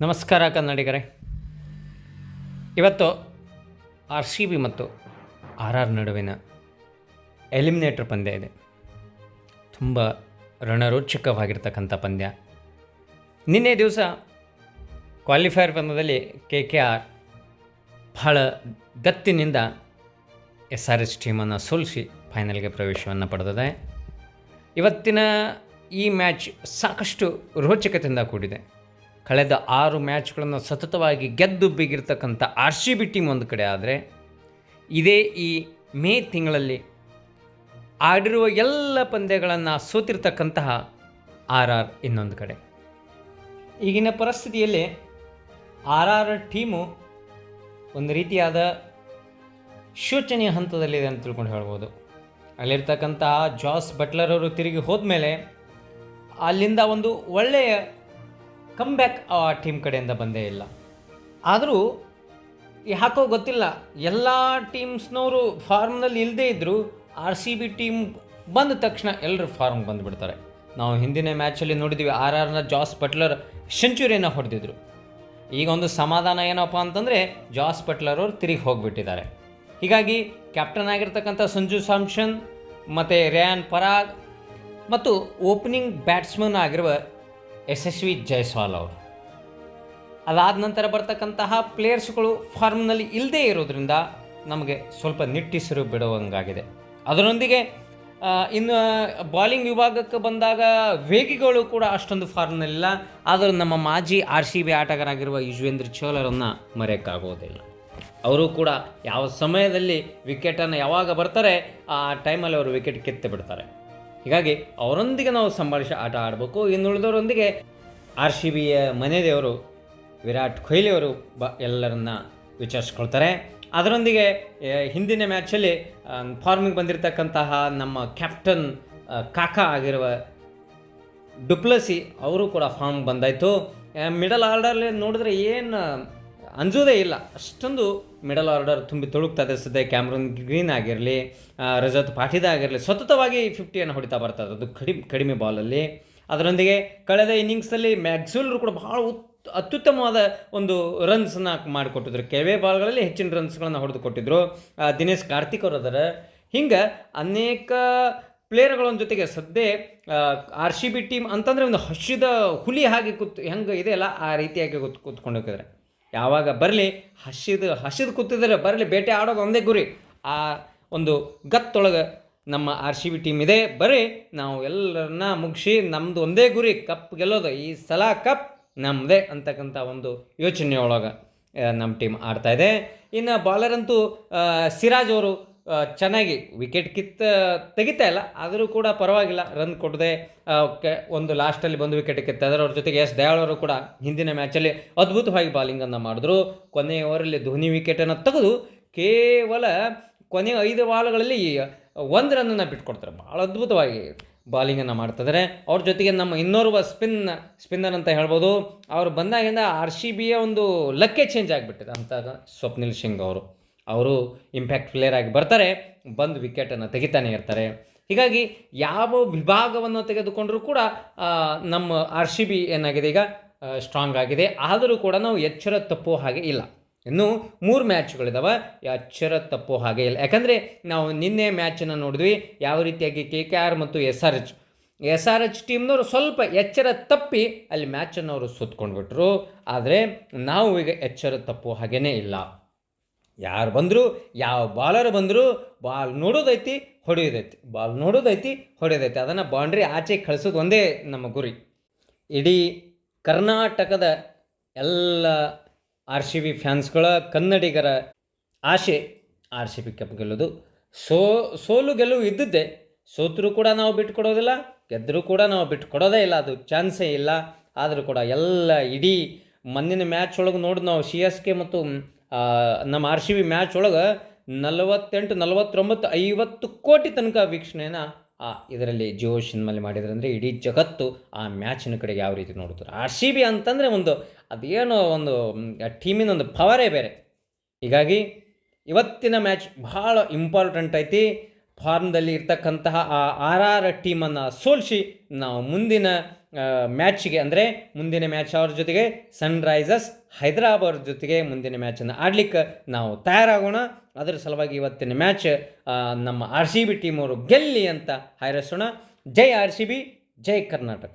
ನಮಸ್ಕಾರ ಕನ್ನಡಿಗರೇ. ಇವತ್ತು ಆರ್ ಸಿ ಬಿ ಮತ್ತು ಆರ್ ಆರ್ ನಡುವಿನ ಎಲಿಮಿನೇಟರ್ ಪಂದ್ಯ ಇದೆ. ತುಂಬ ರಣರೋಚಕವಾಗಿರ್ತಕ್ಕಂಥ ಪಂದ್ಯ. ನಿನ್ನೆ ದಿವಸ ಕ್ವಾಲಿಫೈಯರ್ ಪಂದ್ಯದಲ್ಲಿ ಕೆ ಕೆ ಆರ್ ಬಹಳ ಗತ್ತಿನಿಂದ ಎಸ್ ಆರ್ ಎಸ್ ಟೀಮನ್ನು ಸೋಲಿಸಿ ಫೈನಲ್ಗೆ ಪ್ರವೇಶವನ್ನು ಪಡೆದಿದೆ. ಇವತ್ತಿನ ಈ ಮ್ಯಾಚ್ ಸಾಕಷ್ಟು ರೋಚಕತೆಯಿಂದ ಕೂಡಿದೆ. ಕಳೆದ ಆರು ಮ್ಯಾಚ್ಗಳನ್ನು ಸತತವಾಗಿ ಗೆದ್ದು ಬಿಗಿರ್ತಕ್ಕಂಥ ಆರ್ ಸಿ ಬಿ ಟೀಮ್ ಒಂದು ಕಡೆ ಆದರೆ, ಇದೇ ಈ ಮೇ ತಿಂಗಳಲ್ಲಿ ಆಡಿರುವ ಎಲ್ಲ ಪಂದ್ಯಗಳನ್ನು ಸೋತಿರ್ತಕ್ಕಂತಹ ಆರ್ ಆರ್ ಇನ್ನೊಂದು ಕಡೆ. ಈಗಿನ ಪರಿಸ್ಥಿತಿಯಲ್ಲಿ ಆರ್ ಆರ್ ಟೀಮು ಒಂದು ರೀತಿಯಾದ ಶೋಚನೀಯ ಹಂತದಲ್ಲಿದೆ ಅಂತ ತಿಳ್ಕೊಂಡು ಹೇಳ್ಬೋದು. ಅಲ್ಲಿರ್ತಕ್ಕಂಥ ಜಾಸ್ ಬಟ್ಲರ್ ಅವರು ತಿರುಗಿ ಹೋದ್ಮೇಲೆ ಅಲ್ಲಿಂದ ಒಂದು ಒಳ್ಳೆಯ ಕಮ್ಬ್ಯಾಕ್ ಆ ಟೀಮ್ ಕಡೆಯಿಂದ ಬಂದೇ ಇಲ್ಲ. ಆದರೂ ಯಾಕೋ ಗೊತ್ತಿಲ್ಲ. ಎಲ್ಲ ಟೀಮ್ಸ್ನವರು ಫಾರ್ಮ್ನಲ್ಲಿ ಇಲ್ಲದೇ ಇದ್ದರೂ ಆರ್ ಸಿ ಬಿ ಟೀಮ್ ಬಂದ ತಕ್ಷಣ ಎಲ್ಲರೂ ಫಾರ್ಮ್ ಬಂದುಬಿಡ್ತಾರೆ. ನಾವು ಹಿಂದಿನ ಮ್ಯಾಚಲ್ಲಿ ನೋಡಿದ್ವಿ ಆರ್ ಆರ್ನ ಜಾಸ್ ಬಟ್ಲರ್ ಸೆಂಚುರಿಯನ್ನು ಹೊಡೆದಿದ್ರು. ಈಗ ಒಂದು ಸಮಾಧಾನ ಏನಪ್ಪ ಅಂತಂದರೆ ಜಾಸ್ ಬಟ್ಲರ್ ಅವರು ತಿರುಗಿ ಹೋಗಿಬಿಟ್ಟಿದ್ದಾರೆ. ಹೀಗಾಗಿ ಕ್ಯಾಪ್ಟನ್ ಆಗಿರ್ತಕ್ಕಂಥ ಸಂಜು ಸ್ಯಾಮ್ಸನ್ ಮತ್ತು ರ್ಯಾನ್ ಪರಾಗ್ ಮತ್ತು ಓಪನಿಂಗ್ ಬ್ಯಾಟ್ಸ್ಮನ್ ಆಗಿರುವ ಯಶಸ್ವಿ ಜೈಸ್ವಾಲ್ ಅವರು. ಅದಾದ ನಂತರ ಬರ್ತಕ್ಕಂತಹ ಪ್ಲೇಯರ್ಸ್ಗಳು ಫಾರ್ಮ್ನಲ್ಲಿ ಇಲ್ಲದೇ ಇರೋದ್ರಿಂದ ನಮಗೆ ಸ್ವಲ್ಪ ನಿಟ್ಟಿಸಿರು ಬಿಡುವಂಗಾಗಿದೆ. ಅದರೊಂದಿಗೆ ಇನ್ನು ಬಾಲಿಂಗ್ ವಿಭಾಗಕ್ಕೆ ಬಂದಾಗ ವೇಗಿಗಳು ಕೂಡ ಅಷ್ಟೊಂದು ಫಾರ್ಮ್ನಲ್ಲಿಲ್ಲ. ಆದರೂ ನಮ್ಮ ಮಾಜಿ ಆರ್ ಸಿ ಬಿ ಆಟಗಾರಾಗಿರುವ ಯುಜ್ವೇಂದ್ರ ಚೋಲರನ್ನು ಮರೆಯೋಕ್ಕಾಗೋದಿಲ್ಲ. ಅವರು ಕೂಡ ಯಾವ ಸಮಯದಲ್ಲಿ ವಿಕೆಟನ್ನು ಯಾವಾಗ ಬರ್ತಾರೆ, ಆ ಟೈಮಲ್ಲಿ ಅವರು ವಿಕೆಟ್ ಕಿತ್ತು ಬಿಡ್ತಾರೆ. ಹೀಗಾಗಿ ಅವರೊಂದಿಗೆ ನಾವು ಸಂಭಾಳಿಸಿ ಆಟ ಆಡಬೇಕು. ಇನ್ನುಳಿದವರೊಂದಿಗೆ ಆರ್ ಸಿ ಬಿಯ ಮನೆ ದೇವರು ವಿರಾಟ್ ಕೊಹ್ಲಿ ಅವರು ಬ ಎಲ್ಲರನ್ನ ವಿಚಾರಿಸ್ಕೊಳ್ತಾರೆ. ಅದರೊಂದಿಗೆ ಹಿಂದಿನ ಮ್ಯಾಚಲ್ಲಿ ಫಾರ್ಮಿಗೆ ಬಂದಿರತಕ್ಕಂತಹ ನಮ್ಮ ಕ್ಯಾಪ್ಟನ್ ಕಾಕಾ ಆಗಿರುವ ಡುಪ್ಲಸಿ ಅವರು ಕೂಡ ಫಾರ್ಮ್ ಬಂದಾಯಿತು. ಮಿಡಲ್ ಆರ್ಡರ್ಲಿ ನೋಡಿದ್ರೆ ಏನು ಅಂಜೋದೇ ಇಲ್ಲ. ಅಷ್ಟೊಂದು ಮಿಡಲ್ ಆರ್ಡರ್ ತುಂಬಿ ತುಳುಕ್ತದೆ ಸದ್ಯ ಕ್ಯಾಮ್ರನ್ ಗ್ರೀನ್ ಆಗಿರಲಿ ರಜತ್ ಪಾಠಿದ ಆಗಿರಲಿ. ಸತತವಾಗಿ ಫಿಫ್ಟಿಯನ್ನು ಹೊಡಿತಾ ಬರ್ತದೆ ಅದು ಕಡಿಮೆ ಕಡಿಮೆ ಬಾಲಲ್ಲಿ. ಅದರೊಂದಿಗೆ ಕಳೆದ ಇನ್ನಿಂಗ್ಸಲ್ಲಿ ಮ್ಯಾಕ್ಸ್ವೆಲ್ರು ಕೂಡ ಭಾಳ ಉತ್, ಅತ್ಯುತ್ತಮವಾದ ಒಂದು ರನ್ಸನ್ನು ಮಾಡಿಕೊಟ್ಟಿದ್ರು. ಕೆಲವೇ ಬಾಲ್ಗಳಲ್ಲಿ ಹೆಚ್ಚಿನ ರನ್ಸ್ಗಳನ್ನು ಹೊಡೆದು ಕೊಟ್ಟಿದ್ರು ದಿನೇಶ್ ಕಾರ್ತಿಕ್ ಅವರು ಅದರ. ಹಿಂಗೆ ಅನೇಕ ಪ್ಲೇಯರ್ಗಳ ಜೊತೆಗೆ ಸದ್ಯ ಆರ್ ಸಿ ಬಿ ಟೀಮ್ ಅಂತಂದರೆ ಒಂದು ಹಸಿದ ಹುಲಿ ಹಾಗೆ ಕೂತ್, ಹೆಂಗೆ ಇದೆಯಲ್ಲ ಆ ರೀತಿಯಾಗಿ ಕೂತ್, ಕೂತ್ಕೊಂಡು ಹೋಗಿದ್ದಾರೆ. ಯಾವಾಗ ಬರಲಿ, ಹಸಿದು ಹಸಿದು ಕೂತಿದ್ರೆ ಬರಲಿ, ಬೇಟೆ ಆಡೋದು ಒಂದೇ ಗುರಿ. ಆ ಒಂದು ಗತ್ತೊಳಗೆ ನಮ್ಮ ಆರ್ ಸಿ ಬಿ ಟೀಮ್ ಇದೆ. ಬರೀ ನಾವು ಎಲ್ಲರನ್ನ ಮುಗಿಸಿ ನಮ್ಮದು ಒಂದೇ ಗುರಿ, ಕಪ್ ಗೆಲ್ಲೋದು. ಈ ಸಲ ಕಪ್ ನಮ್ಮದೇ ಅಂತಕ್ಕಂಥ ಒಂದು ಯೋಚನೆಯೊಳಗೆ ಒಳಗೆ ನಮ್ಮ ಟೀಮ್ ಆಡ್ತಾ ಇದೆ. ಇನ್ನು ಬಾಲರ್ ಅಂತೂ ಸಿರಾಜ್ ಅವರು ಚೆನ್ನಾಗಿ ವಿಕೆಟ್ ಕಿತ್ತ ತೆಗಿತಾ ಇಲ್ಲ. ಆದರೂ ಕೂಡ ಪರವಾಗಿಲ್ಲ. ರನ್ ಕೊಡದೆ ಒಂದು ಲಾಸ್ಟಲ್ಲಿ ಬಂದು ವಿಕೆಟ್ ಕಿತ್ತಾದ್ರೆ ಅವ್ರ ಜೊತೆಗೆ ಎಸ್ ದಯಾಳ್ ಅವರು ಕೂಡ ಹಿಂದಿನ ಮ್ಯಾಚಲ್ಲಿ ಅದ್ಭುತವಾಗಿ ಬಾಲಿಂಗನ್ನು ಮಾಡಿದ್ರು. ಕೊನೆಯ ಓವರಲ್ಲಿ ಧೋನಿ ವಿಕೆಟನ್ನು ತೆಗೆದು ಕೇವಲ ಕೊನೆಯ ಐದು ಬಾಲ್ಗಳಲ್ಲಿ ಒಂದು ರನ್ನನ್ನು ಬಿಟ್ಕೊಡ್ತಾರೆ. ಭಾಳ ಅದ್ಭುತವಾಗಿ ಬಾಲಿಂಗನ್ನು ಮಾಡ್ತಿದ್ದಾರೆ ಅವ್ರ ಜೊತೆಗೆ ನಮ್ಮ ಇನ್ನೋರ್ವ ಸ್ಪಿನ್ ಸ್ಪಿನ್ನರ್ ಅಂತ ಹೇಳ್ಬೋದು. ಅವ್ರು ಬಂದಾಗಿಂದ ಆರ್ ಸಿ ಬಿಯ ಒಂದು ಲಕ್ಕೆ ಚೇಂಜ್ ಆಗಿಬಿಟ್ಟಿದೆ ಅಂತ ಸ್ವಪ್ನಿಲ್ ಸಿಂಗ್ ಅವರು. ಅವರು ಇಂಪ್ಯಾಕ್ಟ್ ಪ್ಲೇಯರ್ ಆಗಿ ಬರ್ತಾರೆ, ಬಂದು ವಿಕೆಟನ್ನು ತೆಗಿತಾನೆ ಇರ್ತಾರೆ. ಹೀಗಾಗಿ ಯಾವ ವಿಭಾಗವನ್ನು ತೆಗೆದುಕೊಂಡರೂ ಕೂಡ ನಮ್ಮ ಆರ್ ಸಿ ಬಿ ಏನಾಗಿದೆ ಈಗ ಸ್ಟ್ರಾಂಗ್ ಆಗಿದೆ. ಆದರೂ ಕೂಡ ನಾವು ಎಚ್ಚರ ತಪ್ಪೋ ಹಾಗೆ ಇಲ್ಲ. ಇನ್ನು ಮೂರು ಮ್ಯಾಚ್ಗಳಿದಾವೆ ಎಚ್ಚರ ತಪ್ಪೋ ಹಾಗೆ ಇಲ್ಲ. ಯಾಕಂದರೆ ನಾವು ನಿನ್ನೆ ಮ್ಯಾಚನ್ನು ನೋಡಿದ್ವಿ, ಯಾವ ರೀತಿಯಾಗಿ ಕೆ ಕೆ ಆರ್ ಮತ್ತು S R H S R H ಟೀಮ್ನವರು ಸ್ವಲ್ಪ ಎಚ್ಚರ ತಪ್ಪಿ ಅಲ್ಲಿ ಮ್ಯಾಚನ್ನು ಅವರು ಸುತ್ಕೊಂಡ್ಬಿಟ್ರು. ಆದರೆ ನಾವು ಈಗ ಎಚ್ಚರ ತಪ್ಪೋ ಹಾಗೇ ಇಲ್ಲ. ಯಾರು ಬಂದರೂ, ಯಾವ ಬಾಲರ್ ಬಂದರೂ, ಬಾಲ್ ನೋಡೋದೈತಿ, ಹೊಡೆಯೋದೈತಿ. ಬಾಲ್ ನೋಡೋದೈತಿ, ಹೊಡೆಯೋದೈತಿ. ಅದನ್ನು ಬೌಂಡ್ರಿ ಆಚೆ ಕಳಿಸೋದು ಒಂದೇ ನಮ್ಮ ಗುರಿ. ಇಡೀ ಕರ್ನಾಟಕದ ಎಲ್ಲ ಆರ್ ಸಿ ಬಿ ಫ್ಯಾನ್ಸ್ಗಳ ಕನ್ನಡಿಗರ ಆಸೆ ಆರ್ ಸಿ ಬಿ ಕಪ್ ಗೆಲ್ಲೋದು. ಸೋ, ಸೋಲು ಗೆಲುವು ಇದ್ದದ್ದೇ, ಸೋತರೂ ಕೂಡ ನಾವು ಬಿಟ್ಕೊಡೋದಿಲ್ಲ ಗೆದ್ದರೂ ಕೂಡ ನಾವು ಬಿಟ್ಕೊಡೋದೇ ಇಲ್ಲ, ಅದು ಚಾನ್ಸೇ ಇಲ್ಲ. ಆದರೂ ಕೂಡ ಎಲ್ಲ ಇಡೀ ಮೊನ್ನಿನ ಮ್ಯಾಚ್ ಒಳಗೆ ನೋಡಿ, ನಾವು ಸಿ ಎಸ್ ಕೆ ಮತ್ತು ನಮ್ಮ ಆರ್ ಸಿ ಬಿ ಮ್ಯಾಚ್ ಒಳಗೆ ನಲವತ್ತೆಂಟು, ನಲವತ್ತೊಂಬತ್ತು, ಐವತ್ತು ಕೋಟಿ ತನಕ ವೀಕ್ಷಣೆನ ಆ, ಇದರಲ್ಲಿ ಜಿಯೋ ಸಿನಿಮಾಲಿ ಮಾಡಿದ್ರೆ ಅಂದರೆ ಇಡೀ ಜಗತ್ತು ಆ ಮ್ಯಾಚಿನ ಕಡೆಗೆ ಯಾವ ರೀತಿ ನೋಡ್ತಾರೆ ಆರ್ ಸಿ ಬಿ ಅಂತಂದರೆ ಒಂದು, ಅದೇನೋ ಒಂದು ಟೀಮಿನ ಒಂದು ಪವರೇ ಬೇರೆ. ಹೀಗಾಗಿ, ಇವತ್ತಿನ ಮ್ಯಾಚ್ ಭಾಳ ಇಂಪಾರ್ಟೆಂಟ್ ಐತಿ. ಫಾರ್ಮ್ದಲ್ಲಿ ಇರ್ತಕ್ಕಂತಹ ಆ ಆರ್ ಆರ್ ಟೀಮನ್ನು ಸೋಲಿಸಿ ನಾವು ಮುಂದಿನ ಮ್ಯಾಚ್ಗೆ ಅಂದರೆ ಮುಂದಿನ ಮ್ಯಾಚ್ ಅವ್ರ ಜೊತೆಗೆ ಸನ್ರೈಸರ್ಸ್ ಹೈದರಾಬಾದ್ ಜೊತೆಗೆ ಮುಂದಿನ ಮ್ಯಾಚನ್ನು ಆಡ್ಲಿಕ್ಕೆ ನಾವು ತಯಾರಾಗೋಣ. ಅದರ ಸಲುವಾಗಿ ಇವತ್ತಿನ ಮ್ಯಾಚ್ ನಮ್ಮ ಆರ್ ಸಿ ಬಿ ಟೀಮವರು ಗೆಲ್ಲಿ ಅಂತ ಹಾರೈಸೋಣ. ಜೈ ಆರ್ ಸಿ ಬಿ, ಜೈ ಕರ್ನಾಟಕ.